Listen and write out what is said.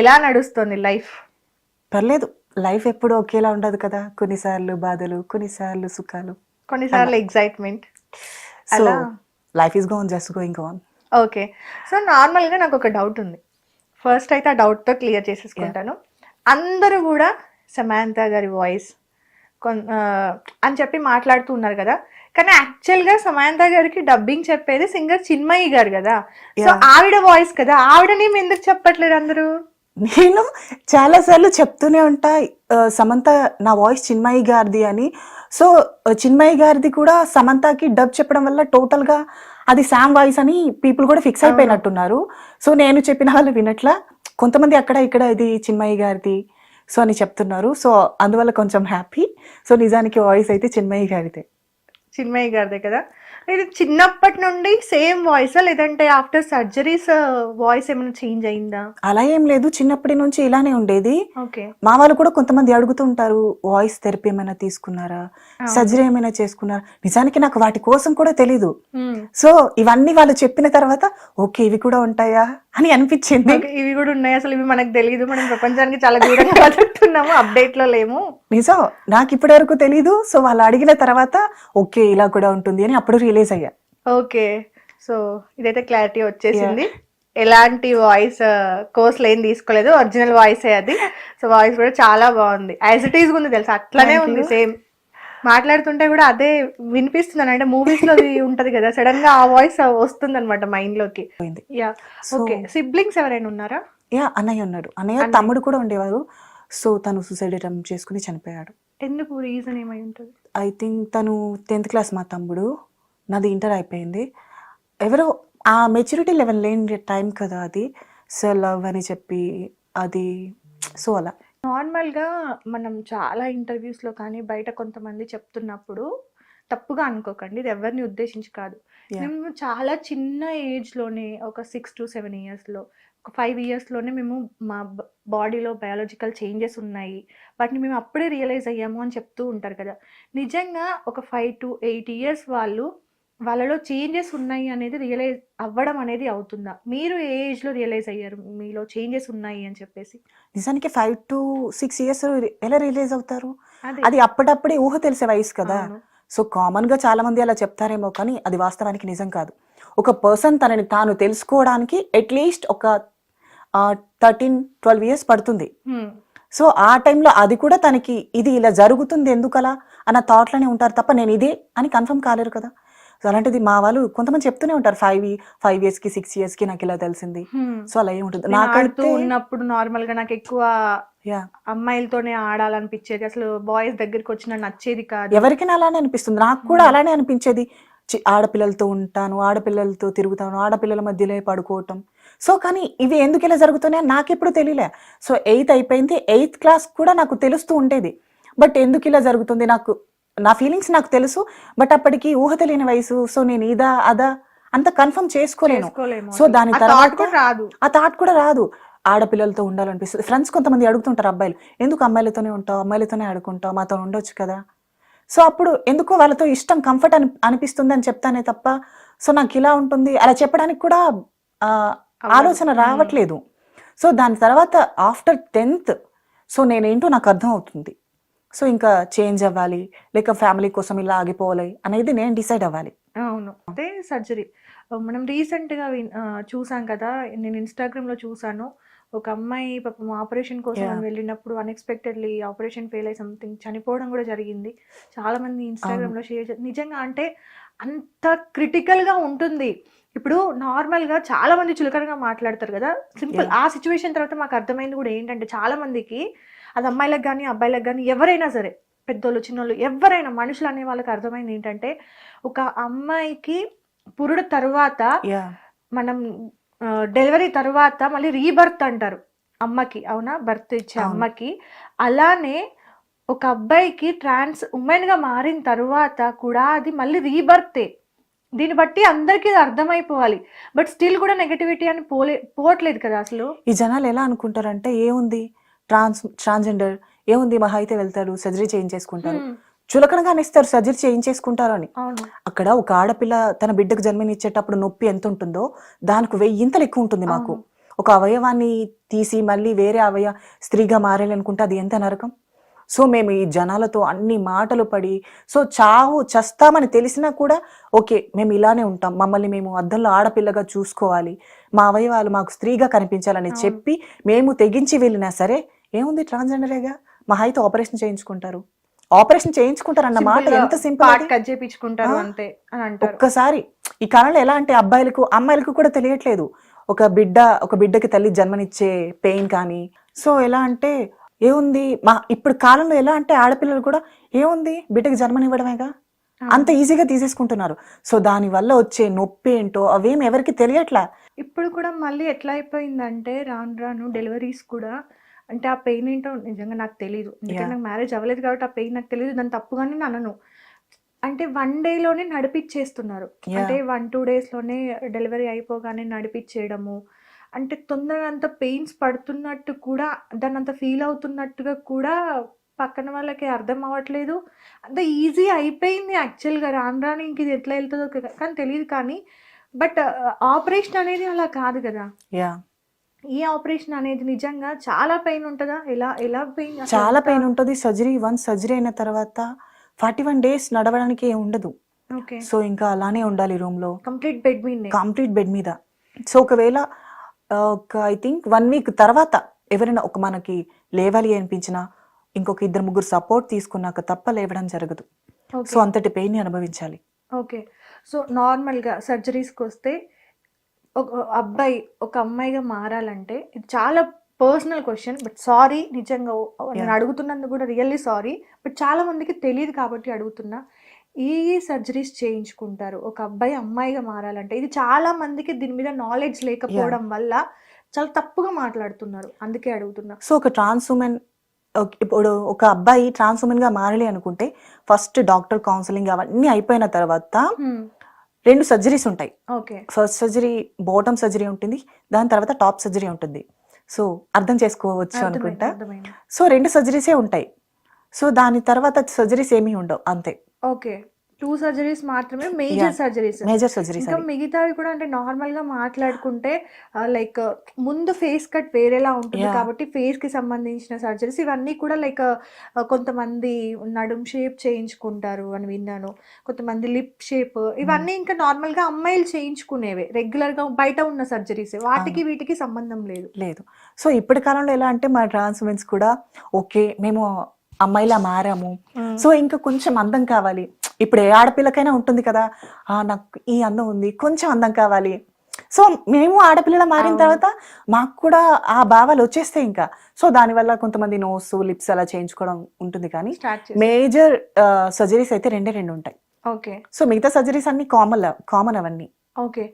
ఎలా నడుస్తుంది లైఫ్? పర్లేదు. లైఫ్ ఎప్పుడు ఒకేలా ఉండదు కదా. కొన్నిసార్లు బాధలు కొన్నిసార్లు సుఖాలు. కొన్నిసార్లు ఎగ్జైట్మెంట్ సో అలా. Life is gone just going on okay so నార్మల్గా నాకు ఒక డౌట్ ఉంది. ఫస్ట్ అయితే ఆ డౌట్తో క్లియర్ చేసేసుకుంటాను. అందరూ కూడా సమాంత గారి వాయిస్ అని చెప్పి మాట్లాడుతూ ఉన్నారు కదా. కానీ యాక్చువల్గా సమాంత గారికి డబ్బింగ్ చెప్పేది సింగర్ చిన్మయి గారు కదా. సో. ఆవిడ వాయిస్ కదా. ఆవిడని ఎందుకు చెప్పట్లేదు అందరూ? నేను చాలా సార్లు చెప్తూనే ఉంటా సమంత నా వాయిస్ చిన్మయి గారిది అని. సో చిన్మయి గారిది కూడా సమంతకి డబ్ చెప్పడం వల్ల టోటల్గా అది శామ్ వాయిస్ అని పీపుల్ కూడా ఫిక్స్ అయిపోయినట్టున్నారు. సో నేను చెప్పిన వాళ్ళు వినట్లా కొంతమంది అక్కడ ఇక్కడ ఇది చిన్మయి గారిది సో అని చెప్తున్నారు. సో అందువల్ల కొంచెం హ్యాపీ సో నిజానికి వాయిస్ అయితే చిన్మయి గారిదే. చిన్మయి గారిదే కదా. ఇది చిన్నప్పటి నుండి సేమ్ వాయిసా? లేదంటే ఆఫ్టర్ సర్జరీస్ వాయిస్ ఏమైనా చేంజ్ అయిందా? అలా ఏం లేదు. చిన్నప్పటి నుంచి ఇలానే ఉండేది. ఓకే. మా వాళ్ళు కూడా కొంతమంది అడుగుతూ ఉంటారు వాయిస్ థెరపీ ఏమైనా తీసుకున్నారా? సర్జరీ ఏమైనా చేసుకున్నారా? నిజానికి నాకు వాటి కోసం కూడా తెలీదు. సో ఇవన్నీ వాళ్ళు చెప్పిన తర్వాత ఓకే ఇవి కూడా ఉంటాయా? అని అనిపించింది. ఇవి కూడా ఉన్నాయి. అసలు ఇవి మనకు తెలియదు మనం ప్రపంచానికి చాలా దూరంగా బతుకుతున్నాము. అప్డేట్లో లేము. నిజం. నాకు ఇప్పటి వరకు తెలీదు. సో వాళ్ళు అడిగిన తర్వాత ఓకే ఇలా కూడా ఉంటుంది అని అప్పుడు రియలైజ్ అయ్యా. ఓకే. సో ఇదైతే క్లారిటీ వచ్చేసింది. ఎలాంటి వాయిస్ కోర్సులు ఏం తీసుకోలేదు. ఒరిజినల్ వాయిస్ అది. సో వాయిస్ కూడా చాలా బాగుంది. యాజ్ ఇట్ ఈస్ ఉంది తెలుసా? అట్లానే ఉంది. సేమ్. మాట్లాడుతుంటే కూడా అదే వినిపిస్తుంది అంటే మూవీస్లో ఉంటది కదా సడన్గా ఆ వాయిస్ వస్తుంది అనమాట మైండ్లోకి యా ఓకే సిబ్లింగ్స్ ఎవరైనా ఉన్నారా? యా అన్నయ్య ఉన్నారు అన్నయ్య అన్నయ్య. తమ్ముడు కూడా ఉండేవారు. సో తను సూసైడ్ అటెంప్ట్ చేసుకుని చనిపోయాడు. ఎందుకు రీజన్ ఏమై ఉంటుంది? ఐ థింక్ తను టెన్త్ క్లాస్ మా తమ్ముడు. నాది ఇంటర్ అయిపోయింది. ఎవరో ఆ మెచ్యూరిటీ లెవెల్ లేని టైం కదా అది. సో లవ్ అని చెప్పి అది సో అలా. నార్మల్గా మనం చాలా ఇంటర్వ్యూస్లో కానీ బయట కొంతమంది చెప్తున్నప్పుడు తప్పుగా అనుకోకండి. ఇది ఎవరిని ఉద్దేశించి కాదు. మేము చాలా చిన్న ఏజ్లోనే ఒక సిక్స్ టు సెవెన్ ఇయర్స్లో ఒక ఫైవ్ ఇయర్స్లోనే మేము మా బాడీలో బయాలజికల్ చేంజెస్ ఉన్నాయి. వాటిని మేము అప్పుడే రియలైజ్ అయ్యాము అని చెప్తూ ఉంటారు కదా! నిజంగా ఒక ఫైవ్ టు ఎయిట్ ఇయర్స్ వాళ్ళు వాళ్ళలో చేంజెస్ ఉన్నాయి అనేది రియలైజ్ అవ్వడం అనేది అవుతుందా? మీరు ఏ ఏజ్లో రియలైజ్ అయ్యారు? మీలో చేంజెస్ ఉన్నాయి అని చెప్పేసి. నిజానికి ఫైవ్ టు సిక్స్ ఇయర్స్ ఎలా రిలీజ్ అవుతారు? అదే. అప్పుడప్పుడే ఊహ తెలిసే వయసు కదా. సో కామన్గా చాలా మంది అలా చెప్తారేమో కానీ అది వాస్తవానికి నిజం కాదు. ఒక పర్సన్ తనని తాను తెలుసుకోవడానికి అట్లీస్ట్ ఒక థర్టీన్ ట్వెల్వ్ ఇయర్స్ పడుతుంది. సో ఆ టైంలో అది కూడా తనకి ఇది ఇలా జరుగుతుంది ఎందుకలా? అన్న థాట్లోనే ఉంటారు తప్ప నేను ఇదే అని కన్ఫర్మ్ కాలేరు కదా. సో అలాంటిది మా వాళ్ళు కొంతమంది చెప్తూనే ఉంటారు ఫైవ్ ఫైవ్ ఇయర్స్కి సిక్స్ ఇయర్స్కి నాకు ఇలా తెలిసింది. సో అలా ఏమి ఉంటుంది. నేను ఆడుతూ నాకైతే ఉన్నప్పుడు నార్మల్గా నాకు ఎక్కువ అమ్మాయిలతోనే ఆడాలనిపించేది. అసలు బాయ్స్ దగ్గరికి వచ్చిన నచ్చేది కాదు. ఎవరికైనా అలానే అనిపిస్తుంది. నాకు కూడా అలానే అనిపించేది. ఆడపిల్లలతో ఉంటాను ఆడపిల్లలతో తిరుగుతాను ఆడపిల్లల మధ్యలో పడుకోవటం. సో కానీ ఇవి ఎందుకు ఇలా జరుగుతున్నాయో నాకెప్పుడు తెలియలే. సో ఎయిత్ అయిపోయింది. ఎయిత్ క్లాస్ కూడా నాకు తెలుస్తూ ఉండేది. బట్ ఎందుకు ఇలా జరుగుతుంది? నాకు నా ఫీలింగ్స్ నాకు తెలుసు బట్ అప్పటికి ఊహ తెలియని వయసు సో నేను ఇదా అదా అంత కన్ఫర్మ్ చేసుకోలేను. సో దాని తర్వాత ఆ థాట్ కూడా రాదు. ఆడపిల్లలతో ఉండాలనిపిస్తుంది. ఫ్రెండ్స్ కొంతమంది అడుగుతుంటారు అబ్బాయిలు ఎందుకు అమ్మాయిలతోనే ఉంటావు? అమ్మాయిలతోనే ఆడుకుంటావు? మాతో ఉండొచ్చు కదా? సో అప్పుడు ఎందుకో వాళ్ళతో ఇష్టం కంఫర్ట్ అని అనిపిస్తుంది అని చెప్తానే తప్ప సో నాకు ఇలా ఉంటుంది. అలా చెప్పడానికి కూడా ఆలోచన. రావట్లేదు. సో దాని తర్వాత ఆఫ్టర్ టెన్త్ సో నేనేంటో నాకు అర్థం అవుతుంది సో ఇంకా చేంజ్ అవ్వాలి. లేక ఫ్యామిలీ కోసం ఇలా ఆగిపోవాలి అనేది నేను డిసైడ్ అవ్వాలి. అవును. అదే సర్జరీ. మనం రీసెంట్గా విన్- ఆ, చూసాం కదా నేను ఇన్స్టాగ్రామ్లో చూసాను. ఒక అమ్మాయి పాపం ఆపరేషన్ కోసం వెళ్ళినప్పుడు అన్ఎక్స్పెక్టెడ్లీ ఆపరేషన్ ఫెయిల్ అయ్యి సంథింగ్ చనిపోవడం కూడా జరిగింది. చాలా మంది ఇన్స్టాగ్రామ్లో షేర్ నిజంగా అంటే అంత క్రిటికల్గా ఉంటుంది. ఇప్పుడు నార్మల్గా చాలా మంది చులకనగా మాట్లాడతారు కదా. సింపుల్. ఆ సిచ్యువేషన్ తర్వాత మాకు అర్థమైంది కూడా ఏంటంటే చాలా మందికి అది అమ్మాయిలకు కానీ అబ్బాయిలకు కానీ ఎవరైనా సరే పెద్దోళ్ళు చిన్నోళ్ళు ఎవరైనా మనుషులు అనే వాళ్ళకి అర్థమైంది ఏంటంటే ఒక అమ్మాయికి పురుడు తర్వాత మనం డెలివరీ తర్వాత మళ్ళీ రీబర్త్ అంటారు. అమ్మకి అవునా? బర్త్ ఇచ్చే. అమ్మకి. అలానే ఒక అబ్బాయికి ట్రాన్స్ ఉమెన్గా మారిన తర్వాత కూడా అది మళ్ళీ రీబర్తే. దీన్ని బట్టి అందరికీ అర్థమైపోవాలి. బట్ స్టిల్ కూడా నెగటివిటీ అని పోలే పోవట్లేదు కదా అసలు. ఈ జనాలు ఎలా అనుకుంటారంటే ఏముంది? ట్రాన్స్ ట్రాన్స్జెండర్ ఏముంది మహా అయితే వెళ్తారు సర్జరీ చేయించేసుకుంటారు. చులకనగా అనిస్తారు సర్జరీ చేయించేసుకుంటారు అని. అక్కడ ఒక ఆడపిల్ల తన బిడ్డకు జన్మనిచ్చేటప్పుడు నొప్పి ఎంత ఉంటుందో దానికి వెయ్యింతలు ఎక్కువ ఉంటుంది మాకు. ఒక అవయవాన్ని తీసి మళ్ళీ వేరే అవయ స్త్రీగా మారాలనుకుంటే అది ఎంత నరకం? సో మేము ఈ జనాలతో అన్ని మాటలు పడి సో చావు చస్తామని తెలిసినా కూడా ఓకే మేము ఇలానే ఉంటాం. మమ్మల్ని మేము అద్దంలో ఆడపిల్లగా చూసుకోవాలి. మా అవయవాలు మాకు స్త్రీగా కనిపించాలని. చెప్పి మేము తెగించి వెళ్ళినా సరే ఏముంది ట్రాన్స్జెండరేగా? మా అయితే ఆపరేషన్ చేయించుకుంటారు. ఆపరేషన్ చేయించుకుంటారు అన్న మాట ఎంత సింపుల్ కట్ చేయించుకుంటారు? అంతే అని అంటారు. ఒక్కసారి. ఈ కాలంలో ఎలా అంటే అబ్బాయిలకు అమ్మాయిలకు కూడా తెలియట్లేదు. ఒక బిడ్డ ఒక బిడ్డకి తల్లి జన్మనిచ్చే పెయిన్ కానీ. సో ఎలా అంటే ఏముంది? మా ఇప్పుడు కాలంలో ఎలా అంటే ఆడపిల్లలు కూడా ఏముంది? బిడ్డకి జన్మనివ్వడమేగా? అంత ఈజీగా తీసేసుకుంటున్నారు. సో దాని వల్ల వచ్చే నొప్పి ఏంటో అవేం ఎవరికి తెలియట్లా? ఇప్పుడు కూడా మళ్ళీ ఎట్లా అయిపోయిందంటే రాను రాను డెలివరీస్ కూడా అంటే ఆ పెయిన్ ఏంటో నిజంగా నాకు తెలియదు Yeah. నాకు మ్యారేజ్ అవ్వలేదు కాబట్టి ఆ పెయిన్ నాకు తెలియదు దాని తప్పుగానే నేను అనను. అంటే వన్ డేలోనే నడిపించేస్తున్నారు. అంటే వన్ టూ డేస్లోనే డెలివరీ అయిపోగానే నడిపించేయడము అంటే తొందరగా అంత పెయిన్స్ పడుతున్నట్టు కూడా దాన్ని అంత ఫీల్ అవుతున్నట్టుగా కూడా పక్కన వాళ్ళకి అర్థం అవ్వట్లేదు. అంత ఈజీ అయిపోయింది యాక్చువల్గా రాను రాను ఇంక ఇది ఎట్లా వెళ్తుందో కానీ తెలియదు కానీ బట్ ఆపరేషన్ అనేది అలా కాదు కదా. యా ఈ ఆపరేషన్ అనేది నిజంగా చాలా పెయిన్ ఉంటుందా? ఎలా ఎలా పెయిన్ చాలా పెయిన్ ఉంటుంది. సర్జరీ వన్ సర్జరీ అయిన తర్వాత ఫార్టీ వన్ డేస్ నడవడానికి ఏం ఉండదు. ఓకే. సో ఇంకా అలానే ఉండాలి రూమ్లో కంప్లీట్ బెడ్ మీద. కంప్లీట్ బెడ్ మీద. సో ఒకవేళ ఒక ఐ థింక్ వన్ వీక్ తర్వాత ఎవరైనా ఒక మనకి లేవాలి అనిపించినా ఇంకొక ఇద్దరు ముగ్గురు సపోర్ట్ తీసుకున్నాక తప్ప లేవడం జరగదు. సో అంతటి పెయిన్ అనుభవించాలి. ఓకే. సో నార్మల్గా సర్జరీస్కి వస్తే ఒక అబ్బాయి ఒక అమ్మాయిగా మారాలంటే ఇది చాలా పర్సనల్ క్వశ్చన్ బట్ సారీ నిజంగా నేను. అడుగుతున్నందుకు కూడా రియల్లీ సారీ బట్ చాలా మందికి తెలియదు కాబట్టి అడుగుతున్నా. ఈ సర్జరీస్ చేయించుకుంటారు. ఒక అబ్బాయి అమ్మాయిగా మారాలంటే ఇది చాలా మందికి దీని మీద నాలెడ్జ్ లేకపోవడం వల్ల చాలా తప్పుగా మాట్లాడుతున్నారు. అందుకే అడుగుతున్నా. సో ఒక ట్రాన్స్ ఉమెన్ ఇప్పుడు ఒక అబ్బాయి ట్రాన్స్ ఉమెన్గా మారాలి అనుకుంటే ఫస్ట్ డాక్టర్ కౌన్సిలింగ్ అవన్నీ అయిపోయిన తర్వాత రెండు సర్జరీస్ ఉంటాయి. Okay. First surgery bottom surgery ఉంటుంది. దాని తర్వాత టాప్ సర్జరీ ఉంటుంది. సో అర్థం చేసుకోవచ్చు అనుకుంటా. సో రెండు సర్జరీసే ఉంటాయి. సో దాని తర్వాత సర్జరీస్ ఏమీ ఉండవు అంతే. ఓకే. టూ సర్జరీస్ మాత్రమే మేజర్. సర్జరీస్ మేజర్ సర్జరీస్ ఇంకా మిగతావి కూడా అంటే నార్మల్గా మాట్లాడుకుంటే లైక్ ముందు ఫేస్ కట్ వేరేలా ఉంటుంది. కాబట్టి ఫేస్కి సంబంధించిన సర్జరీస్ ఇవన్నీ కూడా లైక్ కొంతమంది నడుం షేప్ చేయించుకుంటారు అని విన్నాను. కొంతమంది లిప్ షేప్ ఇవన్నీ ఇంకా నార్మల్గా అమ్మాయిలు చేయించుకునేవే. రెగ్యులర్గా బయట ఉన్న సర్జరీస్ వాటికి వీటికి సంబంధం లేదు. లేదు. సో ఇప్పటి కాలంలో ఎలా అంటే మా ట్రాన్స్ కూడా ఓకే మేము అమ్మాయిలా మారాము. సో ఇంకా కొంచెం అందం కావాలి. ఇప్పుడు ఏ ఆడపిల్లకైనా ఉంటుంది కదా. నాకు ఈ అందం ఉంది కొంచెం అందం కావాలి. సో మేము ఆడపిల్లల మారిన. తర్వాత మాకు కూడా ఆ భావాలు వచ్చేస్తాయి ఇంకా. సో దానివల్ల కొంతమంది నోస్ లిప్స్ అలా చేయించుకోవడం ఉంటుంది కానీ మేజర్ సర్జరీస్ అయితే రెండే రెండు ఉంటాయి. ఓకే. సో మిగతా సర్జరీస్ అన్ని కామన్ కామన్ అవన్నీ. ఓకే.